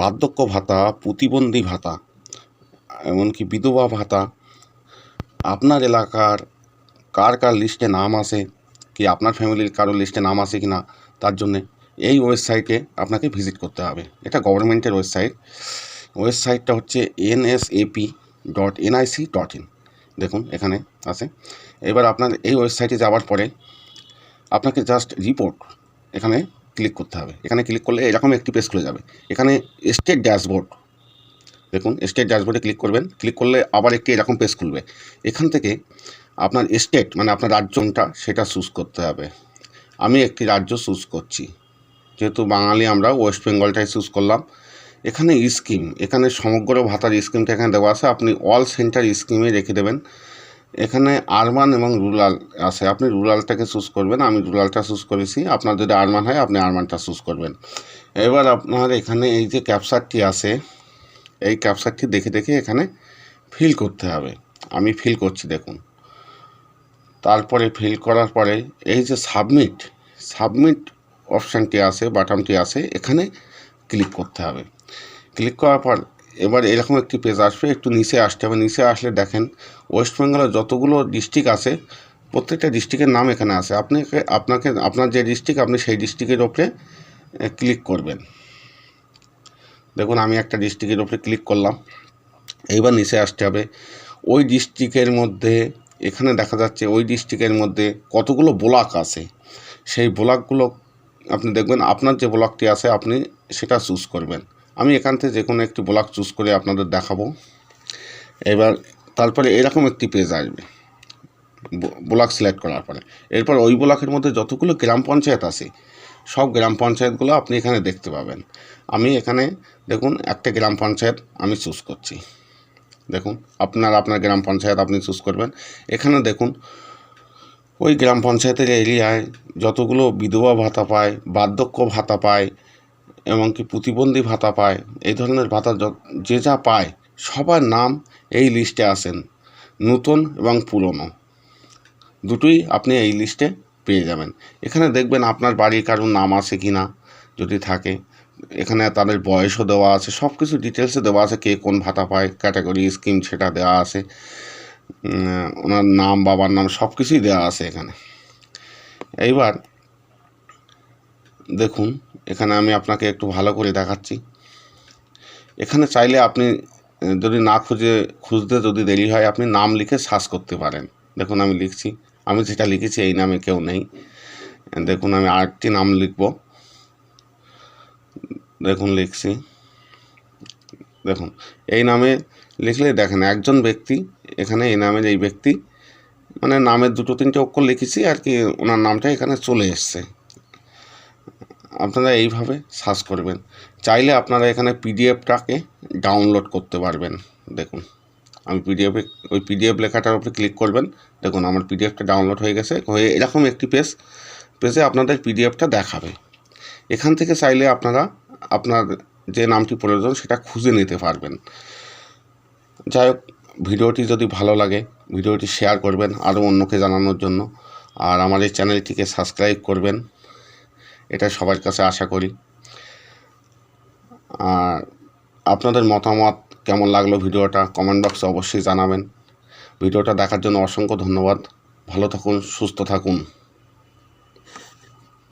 বার্ধক্য ভাতা, প্রতিবন্ধী ভাতা, এমনকি বিধবা ভাতা, আপনার এলাকার কার কার লিস্টে নাম আছে, কি আপনার ফ্যামিলির কারোর লিস্টে নাম আছে কি না তার জন্যে এই ওয়েবসাইটে আপনাকে ভিজিট করতে হবে। এটা গভর্নমেন্টের ওয়েবসাইট ওয়েবসাইটটা হচ্ছে NSAP dot NIC dot in দেখুন, এখানে আছে। এবার আপনার এই ওয়েবসাইটে যাওয়ার পরে আপনাকে জাস্ট রিপোর্ট এখানে ক্লিক করতে হবে। এখানে ক্লিক করলে এরকম একটি পেজ খুলে যাবে। এখানে স্টেট ড্যাশবোর্ড দেখুন স্টেট ড্যাশবোর্ডে ক্লিক করবেন। ক্লিক করলে আবার একটি এরকম পেজ খুলবে। এখান থেকে আপনার স্টেট মানে আপনার রাজ্যটা সেটা চুজ করতে হবে। আমি একটি রাজ্য চুজ করছি। যেহেতু বাঙালি আমরা ওয়েস্ট বেঙ্গলটাই চুজ করলাম। এখানে স্কিম এখানে সমগ্র ভাতার স্কিমটা এখানে দেওয়া আছে। আপনি অল সেন্টার স্কিমে রেখে দেবেন। এখানে আরবান এবং রুরাল আছে। আপনি রুরালটাকে চুজ করবেন, আমি রুরালটা চুজ করেছি। আপনার যদি আরবান হয়, আপনি আরবানটা চুজ করবেন। এবার আপনার এখানে এই যে ক্যাপচারটি আছে, এই ক্যাপচারটি দেখে দেখে এখানে ফিল করতে হবে। আমি ফিল করছি, দেখুন। তারপরে ফিল করার পরে এই যে সাবমিট সাবমিট অপশানটি আছে বাটনটি আছে, এখানে ক্লিক করতে হবে। ক্লিক করার পর এবার এরকম একটি পেজ আসবে, একটু নিচে আসতে হবে। নিচে আসলে দেখেন ওয়েস্ট বেঙ্গলের যতগুলো ডিস্ট্রিক্ট আছে, প্রত্যেকটা ডিস্ট্রিক্টের নাম এখানে আছে। আপনাকে আপনাকে, আপনার যে ডিস্ট্রিক্ট আপনি সেই ডিস্ট্রিক্টের ওপরে ক্লিক করবেন। দেখুন, আমি একটা ডিস্ট্রিক্টের ওপরে ক্লিক করলাম। এইবার নিচে আসতে হবে। ওই ডিস্ট্রিক্টের মধ্যে, এখানে দেখা যাচ্ছে, ওই ডিস্ট্রিক্টের মধ্যে কতগুলো ব্লক আছে। সেই ব্লকগুলো আপনি দেখবেন, আপনার যে ব্লকটি আছে, আপনি সেটা চুজ করবেন। আমি এখান থেকে যে কোনো একটি ব্লক চুজ করে আপনাদের দেখাবো। এবার তারপরে এরকম একটি পেজ আসবে ব্লক সিলেক্ট করার পরে। এরপর ওই ব্লকের মধ্যে যতগুলো গ্রাম পঞ্চায়েত আছে, সব গ্রাম পঞ্চায়েতগুলো আপনি এখানে দেখতে পাবেন। আমি এখানে দেখুন, একটা গ্রাম পঞ্চায়েত আমি চুজ করছি। দেখুন, আপনার আপনার গ্রাম পঞ্চায়েত আপনি চুজ করবেন। এখানে দেখুন, ওই গ্রাম পঞ্চায়েতের এরিয়ায় যতগুলো বিধবা ভাতা পায়, বার্ধক্য ভাতা পায় এমনকি প্রতিবন্ধী ভাতা পায়, এই ধরনের ভাতা যে যা পায়, সবার নাম এই লিস্টে আসেন, নতুন এবং পুরনো। দুটোই আপনি এই লিস্টে পেয়ে যাবেন। এখানে দেখবেন আপনার বাড়ির কারোর নাম আছে কি না যদি থাকে, এখানে তাদের বয়সও দেওয়া আছে সব কিছু ডিটেলসে দেওয়া আছে, কে কোন ভাতা পায় ক্যাটাগরি স্কিম সেটা দেওয়া আছে ওনার নাম, বাবার নাম সব কিছুই দেওয়া আছে এখানে। এইবার দেখুন এখানে আমি আপনাকে একটু ভালো করে দেখাচ্ছি। এখানে চাইলে আপনি, যদি না খুঁজে, খুঁজতে যদি দেরি হয়, আপনি নাম লিখে সার্চ করতে পারেন। দেখুন আমি লিখছি। আমি যেটা লিখেছি, এই নামে কেউ নেই। দেখুন আমি আরেকটি নাম লিখব। দেখুন লিখছি। দেখুন, এই নামে লিখলে দেখেন একজন ব্যক্তি, এখানে এই নামের এই ব্যক্তি মানে নামের দুটো তিনটে অক্ষর লিখেছি আর কি, ওনার নামটা এখানে চলে এসছে। আপনারা এইভাবে সার্চ করবেন। চাইলে আপনারা এখানে পিডিএফটাকে ডাউনলোড করতে পারবেন। দেখুন, আমি পিডিএফে ওই পিডিএফ লেখাটার উপরে ক্লিক করবেন। দেখুন, আমার পিডিএফটা ডাউনলোড হয়ে গেছে, হয়ে এরকম একটি পেজ, পেজে আপনাদের পিডিএফটা দেখাবে। এখান থেকে চাইলে আপনারা আপনার যে নামটি প্রয়োজন সেটা খুঁজে নিতে পারবেন। যাই হোক, ভিডিওটি যদি ভালো লাগে, ভিডিওটি শেয়ার করবেন আরও অন্যকে জানানোর জন্য। আর আমার এই চ্যানেলটিকে সাবস্ক্রাইব করবেন। এটা সবার কাছে আশা করি। আর আপনাদের মতামত কেমন লাগল ভিডিওটা কমেন্ট বক্সে অবশ্যই জানাবেন। ভিডিওটা দেখার জন্য অসংখ্য ধন্যবাদ। ভালো থাকুন, সুস্থ থাকুন।